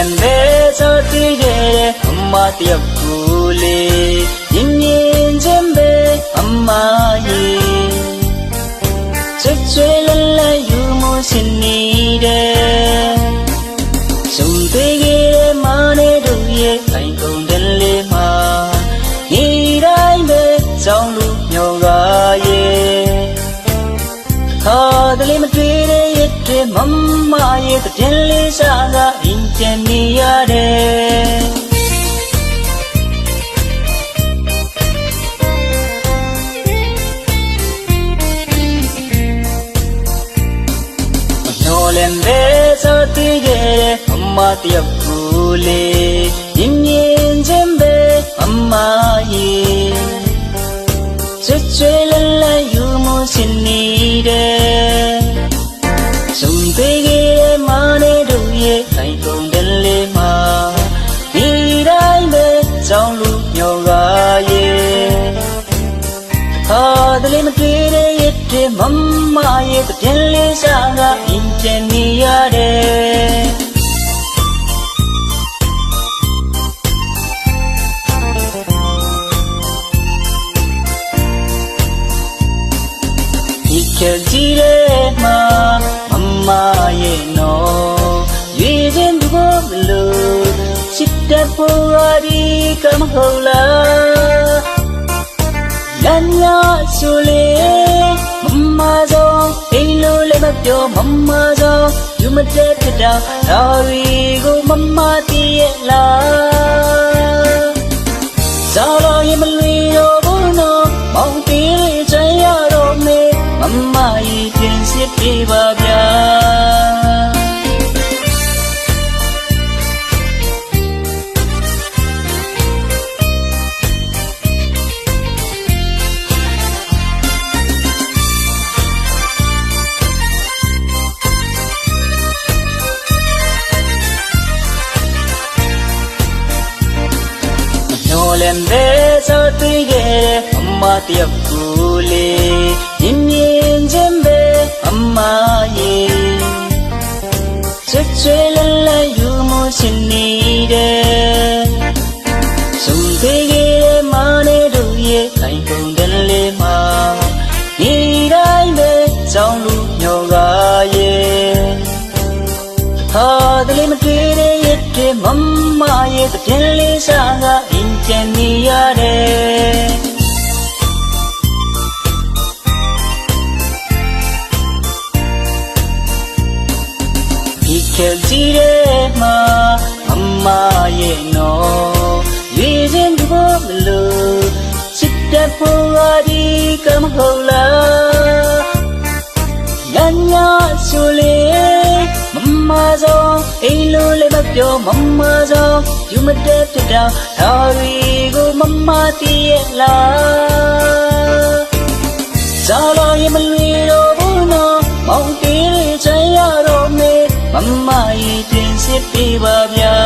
လည်းပဲစောတိတဲ့အမတယောက်ကိုလေရင်ရင်ချင်းပဲအမရဲ့ချွတ်ချွေလလယူမှုရှင်နေတဲ့စုံသေးကြီးတဲ့မာနေတို့ရဲ့အိမ်ကုန်တယ်လေးမှာဒီတိုင်းပဲကြောင်းလူညောကရဲ့ခါတလေးမတွေ့တဲ့ရက်တွေမမရဲ့တည်လေးစားကအင် ကျန်နေရတယ်ညော်လည်းပဲစောတိရဲ့အမတယောက်ကိုလေ ကြောင်းလူညောကရဲ့ခါတလေးမတွေ့တဲ့ရက်တွေမမရဲ့တပြင်းလေးစားကအင်ကျန်နေရတယ်ဒီကကြီးတဲ့မှာမ စ်တဲ့ပေါ်ရာဒီကမဟုတ်လားလမ်းများဆိုလေမမဆုံးအိမ်လိုလည်းမပြောမမဆုံးယူမတဲ့ဖြစ်တာဒါတွေကိုမမသိရဲ့လားဇာတော်ရင်မ နော်မောင်တီးလေးချင်ရတော့မေမမကြီးပြင်စစ်ပြပါဗျာညော်လည်းပဲစောသိခဲ့တဲ့အမတယောက်ကိုလေရင်ရင်ချင်းပဲအမရဲ့ချွတ်ချွေလလယူမှုရှင်နေတဲ့စုံသေးခဲ့တဲ့မာနေတို့ရဲ့ခိုင် ဟာတလေးမတွေ့တဲ့ရက်တွေမမရဲ့တပြင်းလေးစားကအင်ကျန်နေရတယ်ဒီကကြီးတဲ့မှာမမရဲ့နော်ရွေချင်းဒီဘောမလို့ချစ်တဲ့ပေါ်ရာ မ်လိုလည်းမပြောမမဆုံးယူမတဲ့ဖြစ်တာဒါတွေကိုမမသိရဲ့လားဇာလောရင်မလွေတော့ဘူးနော်မောင်တီးလေးချင်ရတော့မေမမကြီးပြင်စစ်ပြပါဗျာ